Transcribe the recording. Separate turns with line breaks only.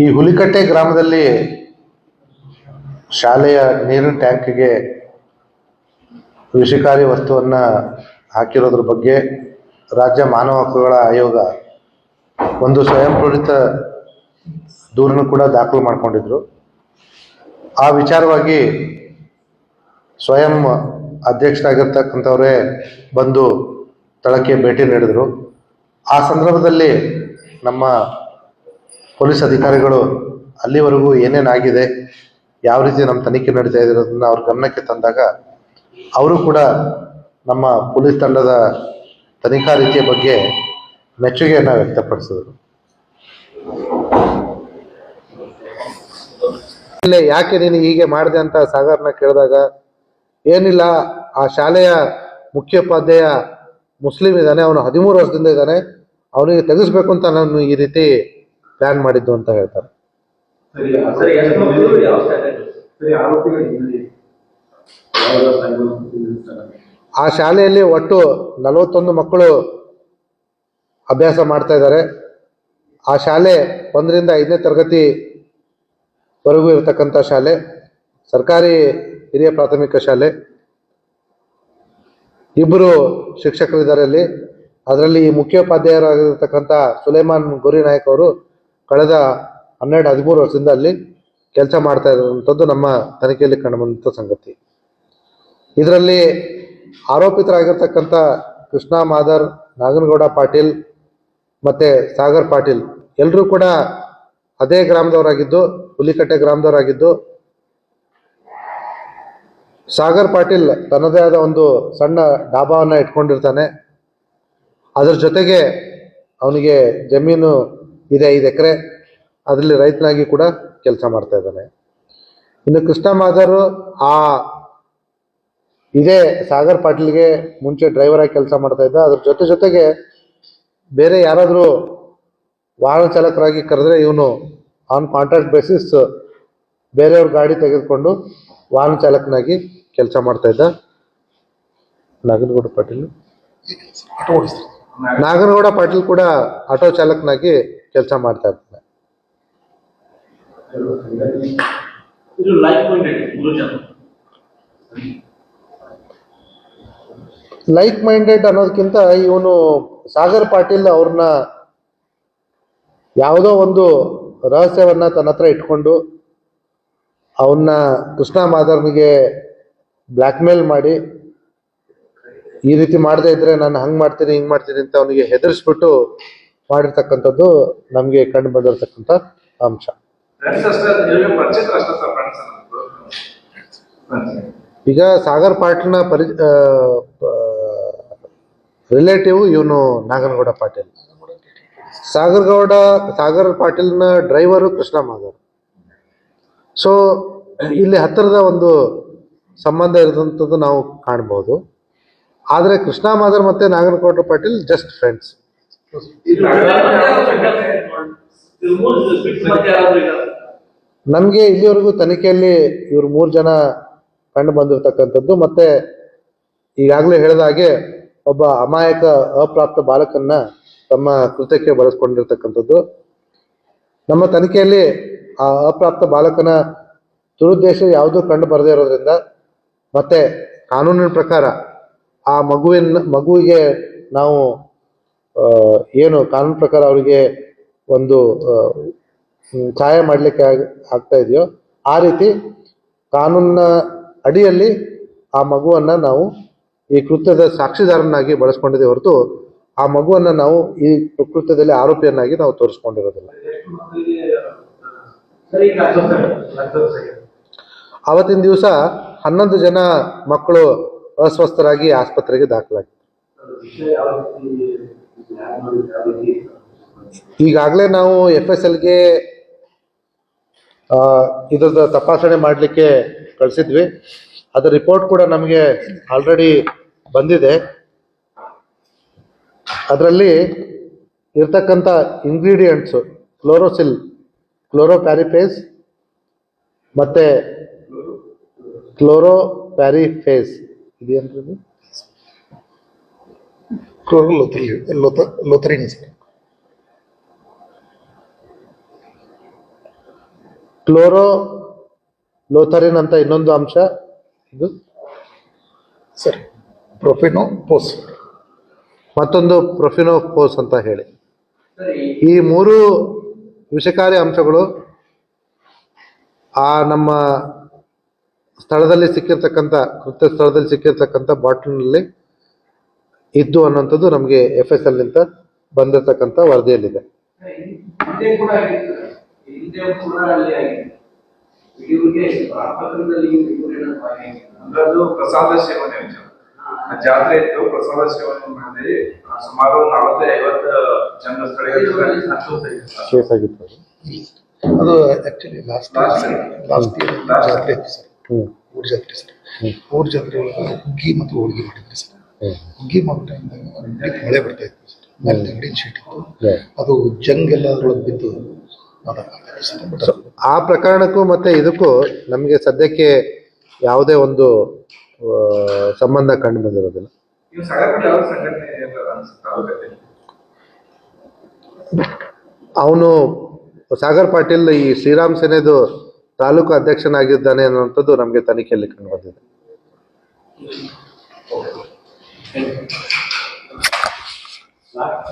ಈ ಹುಲಿಕಟ್ಟೆ ಗ್ರಾಮದಲ್ಲಿ ಶಾಲೆಯ ನೀರಿನ ಟ್ಯಾಂಕ್ಗೆ ವಿಷಕಾರಿ ವಸ್ತುವನ್ನು ಹಾಕಿರೋದ್ರ ಬಗ್ಗೆ ರಾಜ್ಯ ಮಾನವ ಹಕ್ಕುಗಳ ಆಯೋಗ ಒಂದು ಸ್ವಯಂ ಪ್ರೇರಿತ ದೂರನ್ನು ಕೂಡ ದಾಖಲು ಮಾಡಿಕೊಂಡಿದ್ರು. ಆ ವಿಚಾರವಾಗಿ ಸ್ವಯಂ ಅಧ್ಯಕ್ಷರಾಗಿರ್ತಕ್ಕಂಥವರೇ ಬಂದು ಸ್ಥಳಕ್ಕೆ ಭೇಟಿ ನೀಡಿದರು. ಆ ಸಂದರ್ಭದಲ್ಲಿ ನಮ್ಮ ಪೊಲೀಸ್ ಅಧಿಕಾರಿಗಳು ಅಲ್ಲಿವರೆಗೂ ಏನೇನಾಗಿದೆ ಯಾವ ರೀತಿ ನಮ್ಮ ತನಿಖೆ ನಡೀತಾ ಇದೆ ಅನ್ನೋದನ್ನ ಅವ್ರ ಗಮನಕ್ಕೆ ತಂದಾಗ ಅವರು ಕೂಡ ನಮ್ಮ ಪೊಲೀಸ್ ತಂಡದ ತನಿಖಾ ರೀತಿಯ ಬಗ್ಗೆ ಮೆಚ್ಚುಗೆಯನ್ನು ವ್ಯಕ್ತಪಡಿಸಿದರು. ಇಲ್ಲೇ ಯಾಕೆ ನೀನು ಹೀಗೆ ಮಾಡಿದೆ ಅಂತ ಸಾಗರ್ನ ಕೇಳಿದಾಗ, ಏನಿಲ್ಲ, ಆ ಶಾಲೆಯ ಮುಖ್ಯೋಪಾಧ್ಯಾಯ ಮುಸ್ಲಿಂ ಇದ್ದಾನೆ, ಅವನು ಹದಿಮೂರು ವರ್ಷದಿಂದ ಇದ್ದಾನೆ, ಅವನಿಗೆ ತೆಗೆಸ್ಬೇಕು ಅಂತ ನಾನು ಈ ರೀತಿ ಪ್ಲಾನ್ ಮಾಡಿದ್ದು ಅಂತ ಹೇಳ್ತಾರೆ. ಆ ಶಾಲೆಯಲ್ಲಿ ಒಟ್ಟು ನಲವತ್ತೊಂದು ಮಕ್ಕಳು ಅಭ್ಯಾಸ ಮಾಡ್ತಾ ಇದ್ದಾರೆ. ಆ ಶಾಲೆ ಒಂದರಿಂದ ಐದನೇ ತರಗತಿವರೆಗೂ ಇರತಕ್ಕಂಥ ಶಾಲೆ. ಸರ್ಕಾರಿ ಹಿರಿಯ ಪ್ರಾಥಮಿಕ ಶಾಲೆ. ಇಬ್ಬರು ಶಿಕ್ಷಕರಿದ್ದಾರೆ ಅಲ್ಲಿ. ಅದರಲ್ಲಿ ಈ ಮುಖ್ಯೋಪಾಧ್ಯಾಯರಾಗಿರ್ತಕ್ಕಂಥ ಸುಲೇಮಾನ್ ಗೋರಿ ನಾಯಕ್ ಅವರು ಕಳೆದ ಹನ್ನೆರಡು, ಹದಿಮೂರು ವರ್ಷದಿಂದ ಅಲ್ಲಿ ಕೆಲಸ ಮಾಡ್ತಾ ಇರುವಂಥದ್ದು ನಮ್ಮ ತನಿಖೆಯಲ್ಲಿ ಕಂಡುಬಂದಂಥ ಸಂಗತಿ. ಇದರಲ್ಲಿ ಆರೋಪಿತರಾಗಿರ್ತಕ್ಕಂಥ ಕೃಷ್ಣ ಮಾದರ್, ನಾಗನಗೌಡ ಪಾಟೀಲ್ ಮತ್ತು ಸಾಗರ್ ಪಾಟೀಲ್ ಎಲ್ಲರೂ ಕೂಡ ಅದೇ ಗ್ರಾಮದವರಾಗಿದ್ದು, ಹುಲಿಕಟ್ಟೆ ಗ್ರಾಮದವರಾಗಿದ್ದು. ಸಾಗರ್ ಪಾಟೀಲ್ ತನ್ನದೇ ಆದ ಒಂದು ಸಣ್ಣ ಡಾಬಾವನ್ನು ಇಟ್ಕೊಂಡಿರ್ತಾನೆ. ಅದರ ಜೊತೆಗೆ ಅವನಿಗೆ ಜಮೀನು ಇದೆ ಐದು ಎಕರೆ. ಅದರಲ್ಲಿ ರೈತನಾಗಿ ಕೂಡ ಕೆಲಸ ಮಾಡ್ತಾ ಇದ್ದಾನೆ. ಇನ್ನು ಕೃಷ್ಣ ಮಾಧವರು ಆ ಇದೇ ಸಾಗರ್ ಪಾಟೀಲ್ಗೆ ಮುಂಚೆ ಡ್ರೈವರ್ ಆಗಿ ಕೆಲಸ ಮಾಡ್ತಾ ಇದ್ದ. ಅದ್ರ ಜೊತೆ ಜೊತೆಗೆ ಬೇರೆ ಯಾರಾದರೂ ವಾಹನ ಚಾಲಕರಾಗಿ ಕರೆದ್ರೆ ಇವನು ಆನ್ ಕಾಂಟ್ರಾಕ್ಟ್ ಬೇಸಿಸ್ ಬೇರೆಯವ್ರ ಗಾಡಿ ತೆಗೆದುಕೊಂಡು ವಾಹನ ಚಾಲಕನಾಗಿ ಕೆಲಸ ಮಾಡ್ತಾ ಇದ್ದ. ನಾಗನಗೌಡ ಪಾಟೀಲ್. ನಾಗನಗೌಡ ಪಾಟೀಲ್ ಕೂಡ ಆಟೋ ಚಾಲಕನಾಗಿ ಕೆಲಸ ಮಾಡ್ತಾ
ಜನ
ಲೈಕ್ ಮೈಂಡೆಡ್ ಅನ್ನೋದಕ್ಕಿಂತ ಇವನು ಸಾಗರ್ ಪಾಟೀಲ್ ಅವ್ರನ್ನ ಯಾವುದೋ ಒಂದು ರಹಸ್ಯವನ್ನ ತನ್ನ ಹತ್ರ ಇಟ್ಕೊಂಡು ಅವನ್ನ ಕೃಷ್ಣ ಮಾದರ್ನಿಗೆ ಬ್ಲ್ಯಾಕ್ ಮೇಲ್ ಮಾಡಿ ಈ ರೀತಿ ಮಾಡದೇ ಇದ್ರೆ ನಾನು ಹಂಗ್ ಮಾಡ್ತೀನಿ ಹಿಂಗೆ ಮಾಡ್ತೀನಿ ಅಂತ ಅವನಿಗೆ ಹೆದರ್ಸ್ಬಿಟ್ಟು ಮಾಡಿರ್ತಕ್ಕಂಥದ್ದು ನಮಗೆ ಕಂಡು ಬಂದಿರತಕ್ಕಂಥ ಅಂಶ. ಈಗ ಸಾಗರ್ ಪಾಟೀಲ್ನ ಪರಿ ರಿಲೇಟಿವ್ ಇವನು ನಾಗನಗೌಡ ಪಾಟೀಲ್. ಸಾಗರ್ ಗೌಡ, ಸಾಗರ್ ಪಾಟೀಲ್ನ ಡ್ರೈವರು ಕೃಷ್ಣ ಮಾದರ್ ಸೊ ಇಲ್ಲಿ ಹತ್ತಿರದ ಒಂದು ಸಂಬಂಧ ಇರದಂಥದ್ದು ನಾವು ಕಾಣ್ಬೋದು. ಆದರೆ ಕೃಷ್ಣ ಮಾದರ್ ಮತ್ತು ನಾಗನಗೌಡ ಪಾಟೀಲ್ ಜಸ್ಟ್ ಫ್ರೆಂಡ್ಸ್ ನಮಗೆ ಇಲ್ಲಿವರೆಗೂ ತನಿಖೆಯಲ್ಲಿ ಇವ್ರು ಮೂರು ಜನ ಕಂಡು ಬಂದಿರತಕ್ಕಂಥದ್ದು, ಮತ್ತೆ ಈಗಾಗಲೇ ಹೇಳಿದ ಹಾಗೆ ಒಬ್ಬ ಅಮಾಯಕ ಅಪ್ರಾಪ್ತ ಬಾಲಕನ್ನ ತಮ್ಮ ಕೃತ್ಯಕ್ಕೆ ಬಳಸ್ಕೊಂಡಿರ್ತಕ್ಕಂಥದ್ದು. ನಮ್ಮ ತನಿಖೆಯಲ್ಲಿ ಆ ಅಪ್ರಾಪ್ತ ಬಾಲಕನ ದುರುದ್ದೇಶ ಯಾವುದೂ ಕಂಡು ಬರದೇ ಇರೋದ್ರಿಂದ, ಮತ್ತೆ ಕಾನೂನಿನ ಪ್ರಕಾರ ಆ ಮಗುವಿನ ಮಗುವಿಗೆ ನಾವು ಏನು ಕಾನೂನು ಪ್ರಕಾರ ಅವರಿಗೆ ಒಂದು ಸಹಾಯ ಮಾಡಲಿಕ್ಕೆ ಆಗ್ತಾ ಇದೆಯೋ, ಆ ರೀತಿ ಕಾನೂನಿನ ಅಡಿಯಲ್ಲಿ ಆ ಮಗುವನ್ನ ನಾವು ಈ ಕೃತ್ಯದ ಸಾಕ್ಷಿದಾರನಾಗಿ ಬಳಸ್ಕೊಂಡಿದ್ದೇವೆ ಹೊರತು ಆ ಮಗುವನ್ನ ನಾವು ಈ ಕೃತ್ಯದಲ್ಲಿ ಆರೋಪಿಯನ್ನಾಗಿ ನಾವು ತೋರಿಸ್ಕೊಂಡಿರೋದಿಲ್ಲ. ಅವತ್ತಿನ ದಿವಸ ಹನ್ನೊಂದು ಜನ ಮಕ್ಕಳು ಅಸ್ವಸ್ಥರಾಗಿ ಆಸ್ಪತ್ರೆಗೆ ದಾಖಲಾಗಿತ್ತು ಈಗಾಗಲೇ ನಾವು ಎಫ್ ಎಸ್ ಎಲ್ಗೆ ಇದ್ರದ್ದು ತಪಾಸಣೆ ಮಾಡಲಿಕ್ಕೆ ಕಳಿಸಿದ್ವಿ. ಅದರ ರಿಪೋರ್ಟ್ ಕೂಡ ನಮಗೆ ಆಲ್ರೆಡಿ ಬಂದಿದೆ. ಅದರಲ್ಲಿ ಇರ್ತಕ್ಕಂಥ ಇಂಗ್ರೀಡಿಯೆಂಟ್ಸು ಕ್ಲೋರೋಸಿಲ್ ಕ್ಲೋರೋಪ್ಯಾರಿಫೇಸ್ ಮತ್ತೆ ಕ್ಲೋರೋಪ್ಯಾರಿಫೇಸ್ ಇದೇನ್ರಿ
Lothrin.
ಕ್ಲೋರೋ ಲೋಥರಿನ್ ಅಂತ ಇನ್ನೊಂದು ಅಂಶ ಇದು
ಸರ್ ಪ್ರೊಫಿನೋ ಪೋಸ್
ಮತ್ತೊಂದು ಪ್ರೊಫಿನೋಫೋಸ್ ಅಂತ ಹೇಳಿ ಈ ಮೂರು ವಿಷಕಾರಿ ಅಂಶಗಳು ಆ ನಮ್ಮ ಸ್ಥಳದಲ್ಲಿ ಸಿಕ್ಕಿರ್ತಕ್ಕಂಥ ಕೃತ್ಯ ಸ್ಥಳದಲ್ಲಿ ಸಿಕ್ಕಿರ್ತಕ್ಕಂಥ ಬಾಟ್ಲಿನಲ್ಲಿ ಇದ್ದು ಅನ್ನೋಂಥದ್ದು ನಮಗೆ ಎಫ್ ಎಸ್ ಎಲ್ನಿಂದ ಬಂದಿರತಕ್ಕಂಥ ವರದಿಯಲ್ಲಿದೆ.
ಪ್ರಸಾದ ಸೇವನೆ ವಿಚಾರ ಜಾತ್ರೆ ಇತ್ತು. ಪ್ರಸಾದ ಸೇವನೆ ಮಾಡಿ ಆ, ಸುಮಾರು ನಲವತ್ತು ಐವತ್ತು ಜನ
ಕೇಸ್ ಆಗಿತ್ತು. ಅದು.
ಅದು ಆಕ್ಚುಲಿ ಲಾಸ್ಟ್ ಲಾಸ್ಟ್ ಇಯರ್ ಜಾತ್ರೆ ಇತ್ತು ಸರ್. ಊರ್ ಜಾತ್ರೆ. ಸರ್ ಊರ್ ಜಾತ್ರೆ ಒಳಗೆ ಹುಗ್ಗಿ ಮತ್ತು ಹೋಳಿಗೆ ಮಾಡಿದ್ರಿ ಸರ್. ಹುಗ್ಗಿ ಮಾಡೋ ಟೈಮ್ದಾಗ ಮಳೆ ಬರ್ತಾ ಇತ್ತು ಸರ್ ಮೇಲೆ ತಗಡಿನ ಶೀಟ್ ಇತ್ತು. ಅದು ಜಂಗ್ ಎಲ್ಲ ಅದ್ರೊಳಗೆ ಬಿದ್ದು
ಆ ಪ್ರಕರಣಕ್ಕೂ ಮತ್ತೆ ಇದಕ್ಕೂ ನಮಗೆ ಸದ್ಯಕ್ಕೆ ಯಾವುದೇ ಒಂದು ಸಂಬಂಧ ಕಂಡು ಬಂದಿರೋದಿಲ್ಲ. ಅವನು ಸಾಗರ್ ಪಾಟೀಲ್ ಈ ಶ್ರೀರಾಮ್ ಸೇನೆದು ತಾಲೂಕು ಅಧ್ಯಕ್ಷನಾಗಿದ್ದಾನೆ ಅನ್ನುವಂಥದ್ದು ನಮಗೆ ತನಿಖೆಯಲ್ಲಿ ಕಂಡು ಬಂದಿದೆ. Đó.